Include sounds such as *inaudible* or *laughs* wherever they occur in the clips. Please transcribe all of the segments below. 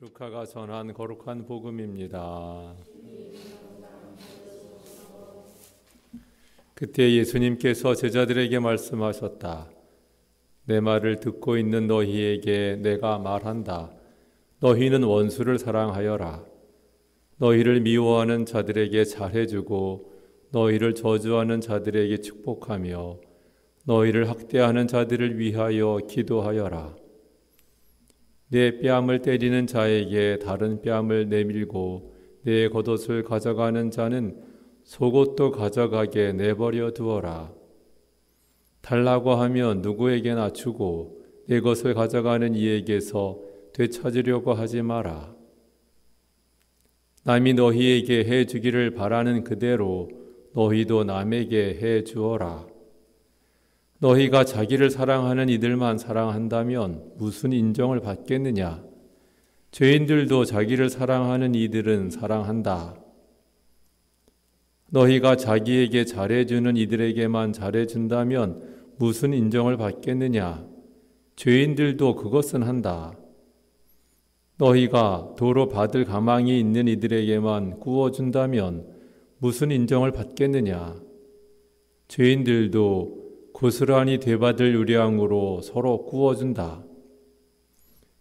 루카가 전한 거룩한 복음입니다. 그때 예수님께서 제자들에게 말씀하셨다. 내 말을 듣고 있는 너희에게 내가 말한다. 너희는 원수를 사랑하여라. 너희를 미워하는 자들에게 잘해주고 너희를 저주하는 자들에게 축복하며 너희를 학대하는 자들을 위하여 기도하여라. 내 뺨을 때리는 자에게 다른 뺨을 내밀고 내 겉옷을 가져가는 자는 속옷도 가져가게 내버려 두어라. 달라고 하면 누구에게나 주고 내 것을 가져가는 이에게서 되찾으려고 하지 마라. 남이 너희에게 해 주기를 바라는 그대로 너희도 남에게 해 주어라. 너희가 자기를 사랑하는 이들만 사랑한다면 무슨 인정을 받겠느냐? 죄인들도 자기를 사랑하는 이들은 사랑한다. 너희가 자기에게 잘해주는 이들에게만 잘해준다면 무슨 인정을 받겠느냐? 죄인들도 그것은 한다. 너희가 도로 받을 가망이 있는 이들에게만 구워준다면 무슨 인정을 받겠느냐? 죄인들도 고스란히 되받을 유량으로 서로 구워준다.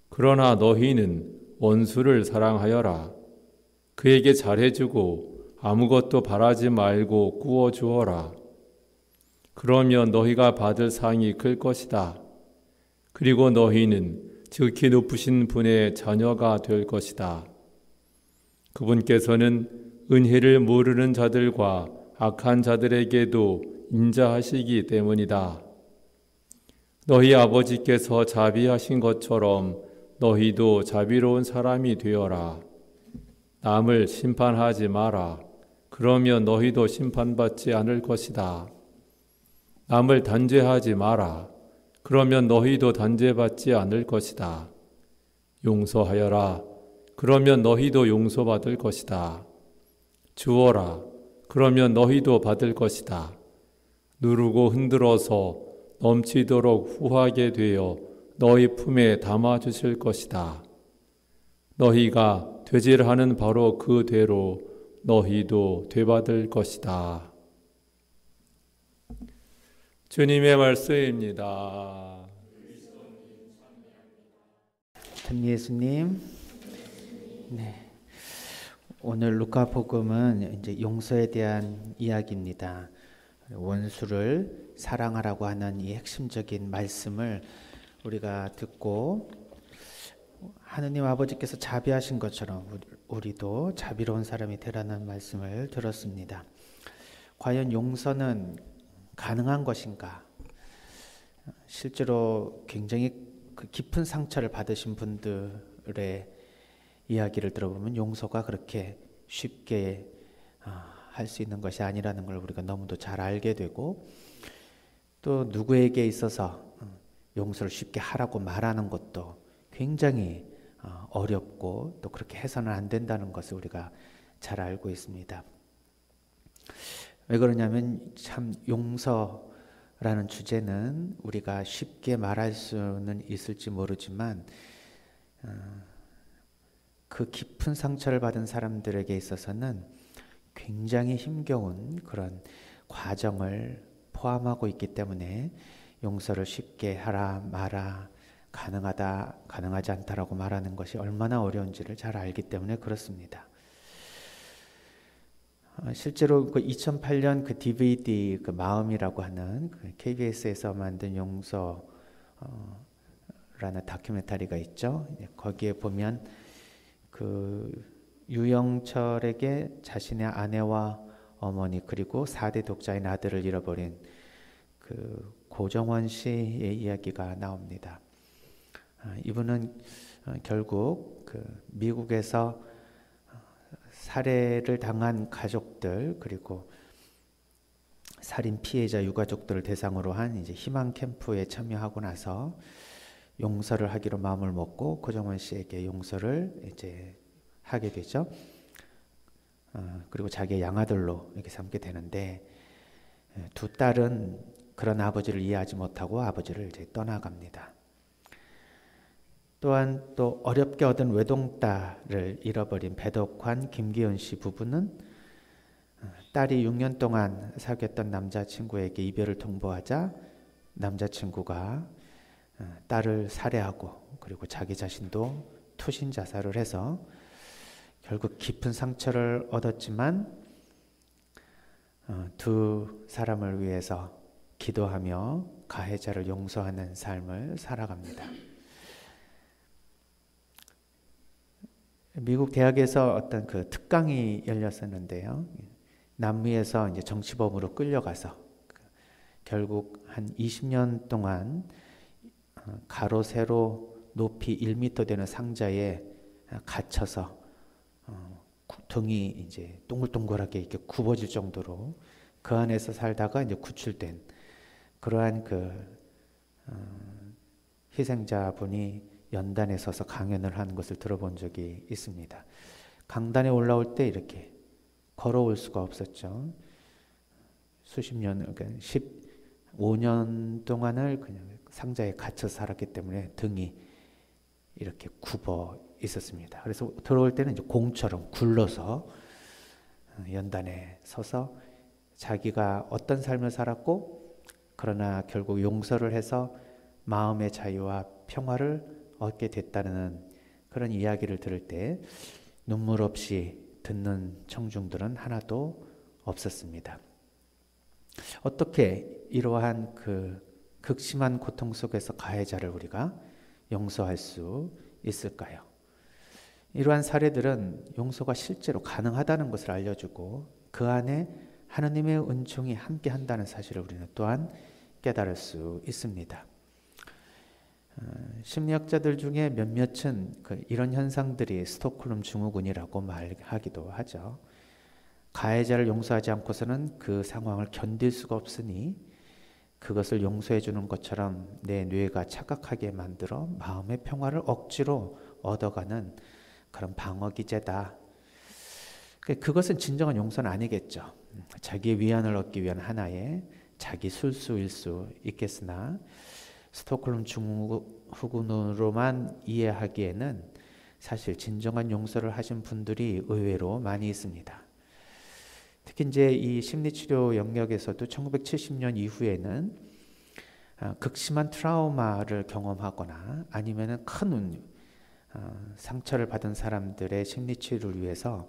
그러나 너희는 원수를 사랑하여라. 그에게 잘해주고 아무것도 바라지 말고 구워주어라. 그러면 너희가 받을 상이 클 것이다. 그리고 너희는 지극히 높으신 분의 자녀가 될 것이다. 그분께서는 은혜를 모르는 자들과 악한 자들에게도 인자하시기 때문이다. 너희 아버지께서 자비하신 것처럼 너희도 자비로운 사람이 되어라. 남을 심판하지 마라. 그러면 너희도 심판받지 않을 것이다. 남을 단죄하지 마라. 그러면 너희도 단죄받지 않을 것이다. 용서하여라. 그러면 너희도 용서받을 것이다. 주어라. 그러면 너희도 받을 것이다. 누르고 흔들어서 넘치도록 후하게 되어 너희 품에 담아 주실 것이다. 너희가 되질하는 바로 그 대로 너희도 되받을 것이다. 주님의 말씀입니다. 참 예수님. 네. 오늘 루카 복음은 이제 용서에 대한 이야기입니다. 원수를 사랑하라고 하는 이 핵심적인 말씀을 우리가 듣고 하느님 아버지께서 자비하신 것처럼 우리도 자비로운 사람이 되라는 말씀을 들었습니다. 과연 용서는 가능한 것인가? 실제로 굉장히 그 깊은 상처를 받으신 분들의 이야기를 들어보면 용서가 그렇게 쉽게 아, 할 수 있는 것이 아니라는 걸 우리가 너무도 잘 알게 되고 또 누구에게 있어서 음, 용서를 쉽게 하라고 말하는 것도 굉장히 어, 어렵고 또 그렇게 해서는 안 된다는 것을 우리가 잘 알고 있습니다. 왜 그러냐면 참 용서라는 주제는 우리가 쉽게 말할 수는 있을지 모르지만 어, 그 깊은 상처를 받은 사람들에게 있어서는 굉장히 힘겨운 그런 과정을 포함하고 있기 때문에 용서를 쉽게 하라 마라 가능하다 가능하지 않다라고 말하는 것이 얼마나 어려운지를 잘 알기 때문에 그렇습니다. 어, 실제로 그 2008년 그 DVD 그 마음이라고 하는 그 KBS에서 만든 용서라는 다큐멘터리가 있죠. 거기에 보면 그 유영철에게 자신의 아내와 어머니 그리고 4대 독자인 아들을 잃어버린 그 고정원 씨의 이야기가 나옵니다. 아, 이분은 어, 결국 그 미국에서 살해를 당한 가족들 그리고 살인 피해자 유가족들을 대상으로 한 이제 희망 캠프에 참여하고 나서 용서를 하기로 마음을 먹고 고정원 씨에게 용서를 이제 하게 되죠. 어, 그리고 자기의 양아들로 이렇게 삼게 되는데 예, 두 딸은 그런 아버지를 이해하지 못하고 아버지를 이제 떠나갑니다. 또한 또 어렵게 얻은 외동딸을 잃어버린 배덕환 김기현 씨 부부는 어, 딸이 6년 동안 사귀었던 남자친구에게 이별을 통보하자 남자친구가 어, 딸을 살해하고 그리고 자기 자신도 투신 자살을 해서 결국 깊은 상처를 얻었지만 어, 두 사람을 위해서 기도하며 가해자를 용서하는 삶을 살아갑니다. 미국 대학에서 어떤 그 특강이 열렸었는데요. 남미에서 이제 정치범으로 끌려가서 결국 한 20년 동안 어, 가로 세로 높이 1m 되는 상자에 갇혀서 어, 등이 이제 동글동글하게 이렇게 굽어질 정도로 그 안에서 살다가 이제 구출된 그러한 그 어, 희생자분이 연단에 서서 강연을 하는 것을 들어본 적이 있습니다. 강단에 올라올 때 이렇게 걸어올 수가 없었죠. 수십 년, 그러니까 15년 동안을 그냥 상자에 갇혀 살았기 때문에 등이 이렇게 굽어 있었습니다. 그래서 들어올 때는 이제 공처럼 굴러서 연단에 서서 자기가 어떤 삶을 살았고 그러나 결국 용서를 해서 마음의 자유와 평화를 얻게 됐다는 그런 이야기를 들을 때 눈물 없이 듣는 청중들은 하나도 없었습니다. 어떻게 이러한 그 극심한 고통 속에서 가해자를 우리가 용서할 수 있을까요? 이러한 사례들은 용서가 실제로 가능하다는 것을 알려주고 그 안에 하나님의 은총이 함께 한다는 사실을 우리는 또한 깨달을 수 있습니다. 어, 심리학자들 중에 몇몇은 그 이런 현상들이 스톡홀름 증후군이라고 말하기도 하죠. 가해자를 용서하지 않고서는 그 상황을 견딜 수가 없으니 그것을 용서해 주는 것처럼 내 뇌가 착각하게 만들어 마음의 평화를 억지로 얻어가는 그런 방어 기제다. 그, 그것은 진정한 용서는 아니겠죠. 자기의 위안을 얻기 위한 하나의 자기 술수일 수 있겠으나 스톡홀름 증후군으로만 이해하기에는 사실 진정한 용서를 하신 분들이 의외로 많이 있습니다. 특히 이제 이 심리치료 영역에서도 1970년 이후에는 아, 극심한 트라우마를 경험하거나 아니면은 큰 어, 상처를 받은 사람들의 심리치료를 위해서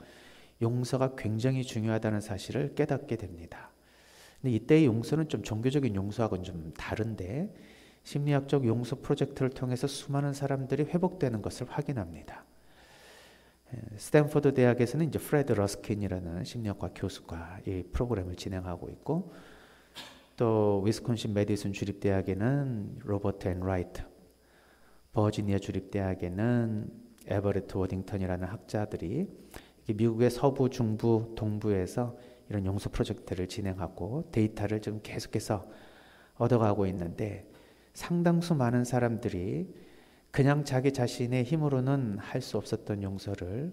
용서가 굉장히 중요하다는 사실을 깨닫게 됩니다. 근데 이때의 용서는 좀 종교적인 용서하고는 좀 다른데 심리학적 용서 프로젝트를 통해서 수많은 사람들이 회복되는 것을 확인합니다. 스탠포드 대학에서는 이제 프레드 러스킨이라는 심리학과 교수가 이 프로그램을 진행하고 있고 또 위스콘신 메디슨 주립 대학에는 로버트 앤 라이트, 버지니아 주립대학에는 에버레트 워딩턴이라는 학자들이 미국의 서부, 중부, 동부에서 이런 용서 프로젝트를 진행하고 데이터를 좀 계속해서 얻어가고 있는데 상당수 많은 사람들이 그냥 자기 자신의 힘으로는 할 수 없었던 용서를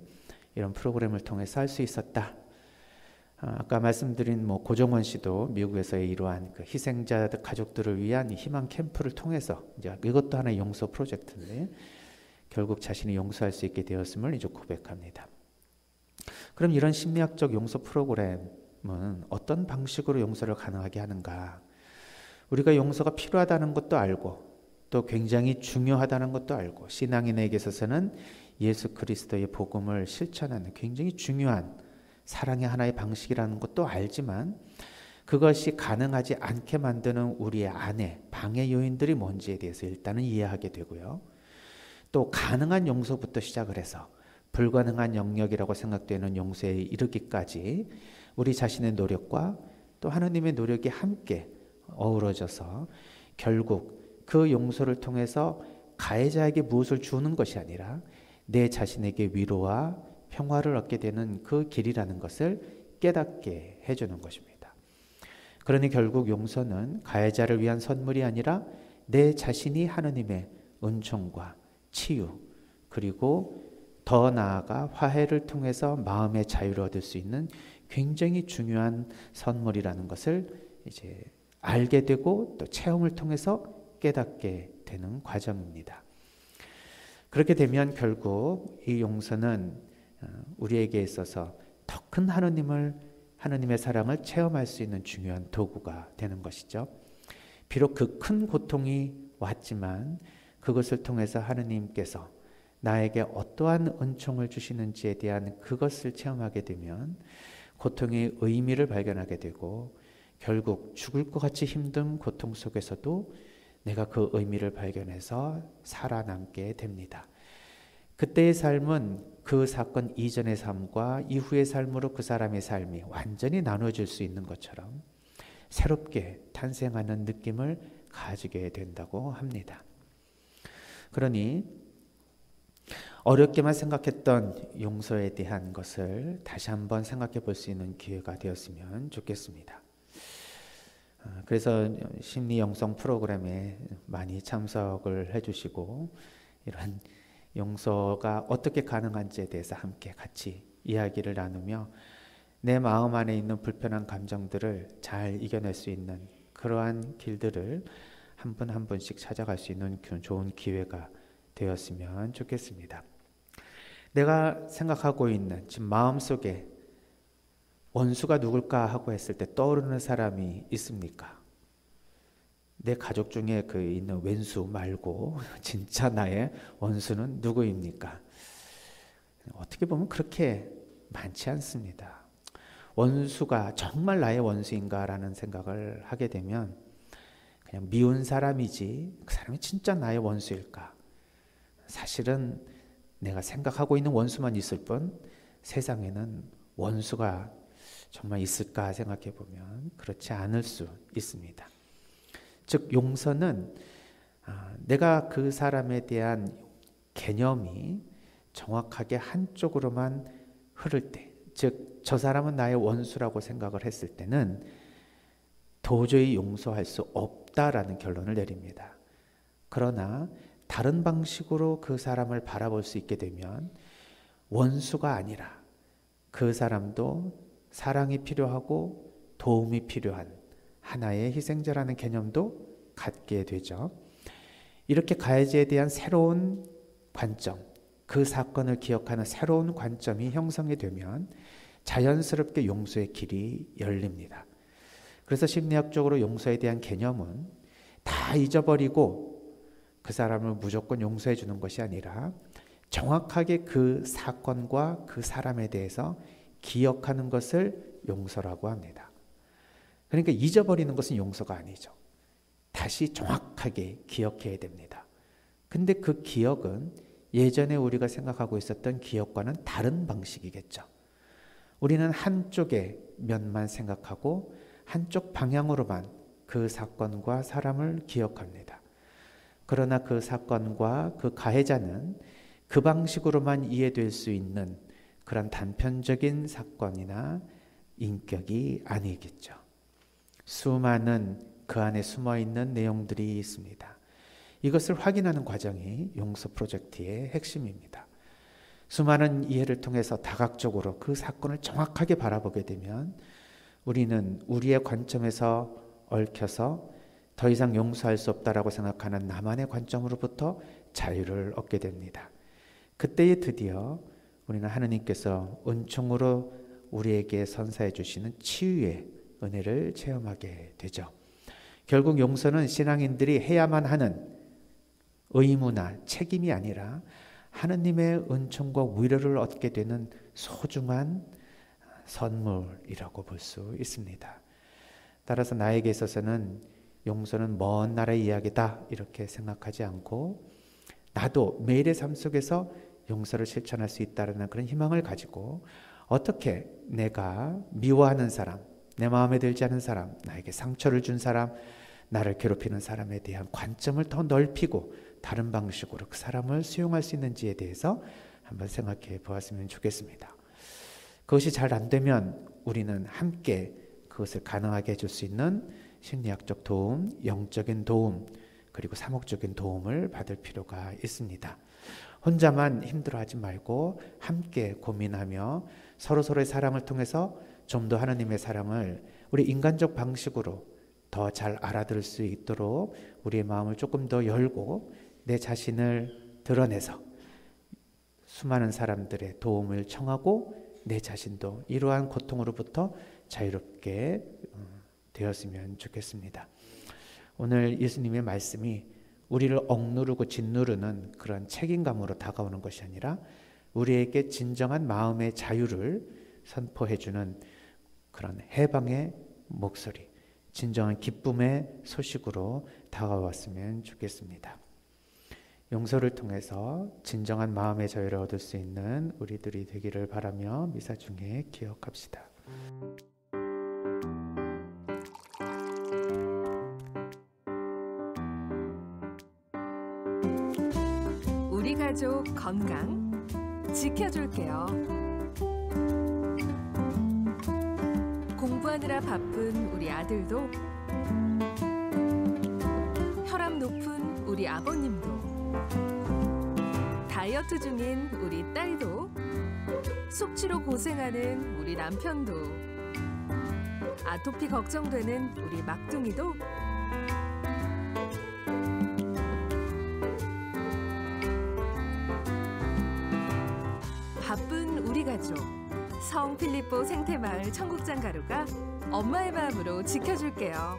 이런 프로그램을 통해서 할 수 있었다. 아, 아까 말씀드린 뭐 고정원 씨도 미국에서의 이러한 그 희생자 가족들을 위한 희망 캠프를 통해서 이제 이것도 하나의 용서 프로젝트인데 결국 자신이 용서할 수 있게 되었음을 이제 고백합니다. 그럼 이런 심리학적 용서 프로그램은 어떤 방식으로 용서를 가능하게 하는가? 우리가 용서가 필요하다는 것도 알고 또 굉장히 중요하다는 것도 알고 신앙인에게 있어서는 예수 그리스도의 복음을 실천하는 굉장히 중요한 사랑의 하나의 방식이라는 것도 알지만 그것이 가능하지 않게 만드는 우리의 안에 방해 요인들이 뭔지에 대해서 일단은 이해하게 되고요. 또 가능한 용서부터 시작을 해서 불가능한 영역이라고 생각되는 용서에 이르기까지 우리 자신의 노력과 또 하나님의 노력이 함께 어우러져서 결국 그 용서를 통해서 가해자에게 무엇을 주는 것이 아니라 내 자신에게 위로와 평화를 얻게 되는 그 길이라는 것을 깨닫게 해주는 것입니다. 그러니 결국 용서는 가해자를 위한 선물이 아니라 내 자신이 하느님의 은총과 치유 그리고 더 나아가 화해를 통해서 마음의 자유를 얻을 수 있는 굉장히 중요한 선물이라는 것을 이제 알게 되고 또 체험을 통해서 깨닫게 되는 과정입니다. 그렇게 되면 결국 이 용서는 어, 우리에게 있어서 더 큰 하느님을 하느님의 사랑을 체험할 수 있는 중요한 도구가 되는 것이죠. 비록 그 큰 고통이 왔지만 그것을 통해서 하느님께서 나에게 어떠한 은총을 주시는지에 대한 그것을 체험하게 되면 고통의 의미를 발견하게 되고 결국 죽을 것 같이 힘든 고통 속에서도 내가 그 의미를 발견해서 살아남게 됩니다. 그때의 삶은 그 사건 이전의 삶과 이후의 삶으로 그 사람의 삶이 완전히 나눠질 수 있는 것처럼 새롭게 탄생하는 느낌을 가지게 된다고 합니다. 그러니 어렵게만 생각했던 용서에 대한 것을 다시 한번 생각해 볼 수 있는 기회가 되었으면 좋겠습니다. 어, 그래서 심리 영성 프로그램에 많이 참석을 해주시고 이런 용서가 어떻게 가능한지에 대해서 함께 같이 이야기를 나누며 내 마음 안에 있는 불편한 감정들을 잘 이겨낼 수 있는 그러한 길들을 한분한 분씩 찾아갈 수 있는 좋은 기회가 되었으면 좋겠습니다. 내가 생각하고 있는 지금 마음속에 원수가 누굴까 하고 했을 때 떠오르는 사람이 있습니까? 내 가족 중에 그 있는 왼수 말고 *laughs* 진짜 나의 원수는 누구입니까? 어떻게 보면 그렇게 많지 않습니다. 원수가 정말 나의 원수인가라는 생각을 하게 되면 그냥 미운 사람이지 그 사람이 진짜 나의 원수일까? 사실은 내가 생각하고 있는 원수만 있을 뿐 세상에는 원수가 정말 있을까 생각해 보면 그렇지 않을 수 있습니다. 즉 용서는 아, 내가 그 사람에 대한 개념이 정확하게 한쪽으로만 흐를 때, 즉 저 사람은 나의 원수라고 생각을 했을 때는 도저히 용서할 수 없다라는 결론을 내립니다. 그러나 다른 방식으로 그 사람을 바라볼 수 있게 되면 원수가 아니라 그 사람도 사랑이 필요하고 도움이 필요한 하나의 희생자라는 개념도 갖게 되죠. 이렇게 가해자에 대한 새로운 관점, 그 사건을 기억하는 새로운 관점이 형성이 되면 자연스럽게 용서의 길이 열립니다. 그래서 심리학적으로 용서에 대한 개념은 다 잊어버리고 그 사람을 무조건 용서해 주는 것이 아니라 정확하게 그 사건과 그 사람에 대해서 기억하는 것을 용서라고 합니다. 그러니까 잊어버리는 것은 용서가 아니죠. 다시 정확하게 기억해야 됩니다. 근데 그 기억은 예전에 우리가 생각하고 있었던 기억과는 다른 방식이겠죠. 우리는 한쪽의 면만 생각하고 한쪽 방향으로만 그 사건과 사람을 기억합니다. 그러나 그 사건과 그 가해자는 그 방식으로만 이해될 수 있는 그런 단편적인 사건이나 인격이 아니겠죠. 수많은 그 안에 숨어 있는 내용들이 있습니다. 이것을 확인하는 과정이 용서 프로젝트의 핵심입니다. 수많은 이해를 통해서 다각적으로 그 사건을 정확하게 바라보게 되면 우리는 우리의 관점에서 얽혀서 더 이상 용서할 수 없다라고 생각하는 나만의 관점으로부터 자유를 얻게 됩니다. 그때에 드디어 우리는 하느님께서 은총으로 우리에게 선사해 주시는 치유의 은혜를 체험하게 되죠. 결국 용서는 신앙인들이 해야만 하는 의무나 책임이 아니라 하느님의 은총과 위로를 얻게 되는 소중한 선물이라고 볼 수 있습니다. 따라서 나에게 있어서는 용서는 먼 나라의 이야기다 이렇게 생각하지 않고 나도 매일의 삶 속에서 용서를 실천할 수 있다는 그런 희망을 가지고 어떻게 내가 미워하는 사람, 내 마음에 들지 않은 사람, 나에게 상처를 준 사람, 나를 괴롭히는 사람에 대한 관점을 더 넓히고 다른 방식으로 그 사람을 수용할 수 있는지에 대해서 한번 생각해 보았으면 좋겠습니다. 그것이 잘 안 되면 우리는 함께 그것을 가능하게 해줄 수 있는 심리학적 도움, 영적인 도움, 그리고 사목적인 도움을 받을 필요가 있습니다. 혼자만 힘들어하지 말고 함께 고민하며 서로 서로의 사랑을 통해서 좀 더 하나님의 사랑을 우리 인간적 방식으로 더 잘 알아들을 수 있도록 우리의 마음을 조금 더 열고 내 자신을 드러내서 수많은 사람들의 도움을 청하고 내 자신도 이러한 고통으로부터 자유롭게 음, 되었으면 좋겠습니다. 오늘 예수님의 말씀이 우리를 억누르고 짓누르는 그런 책임감으로 다가오는 것이 아니라 우리에게 진정한 마음의 자유를 선포해 주는 그런 해방의 목소리, 진정한 기쁨의 소식으로 다가왔으면 좋겠습니다. 용서를 통해서 진정한 마음의 자유를 얻을 수 있는 우리들이 되기를 바라며 미사 중에 기억합시다. 우리 가족 건강 지켜줄게요. 공부하느라 바쁜 우리 아들도 혈압 높은 우리 아버님도 다이어트 중인 우리 딸도 숙취로 고생하는 우리 남편도 아토피 걱정되는 우리 막둥이도 바쁜 우리 가족 성 필리포 생태마을 청국장 가루가 엄마의 마음으로 지켜줄게요.